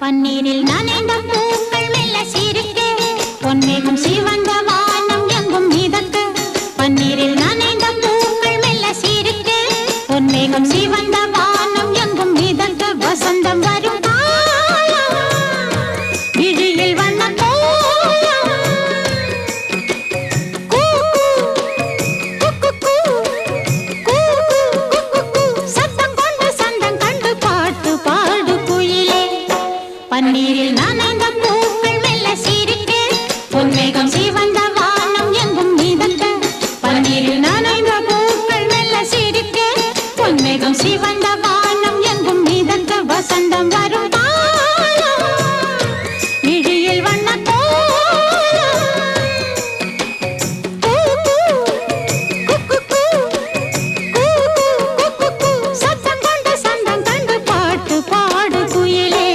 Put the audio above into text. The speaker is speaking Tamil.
பன்னீரில் நனைந்த பூக்கள் மெல்ல சிரிக்க பொன்மேகம் சிவந்த வானம் எங்கும் மிதக்க பன்னீரில் நனைந்த பூக்கள் மெல்ல சிரிக்க பொன்மேகம் சிவந்த வானம் எங்கும் மிதக்க கண்ணீரில் நனைந்த பூக்கள் மெல்ல சிரிக்க உன்வேகம் சிவந்த வானம் எங்கும் மிதந்த பன்னீரில் நனைந்த பூக்கள் மெல்ல சிரிக்க உன்வேகம் சிவந்த வானம்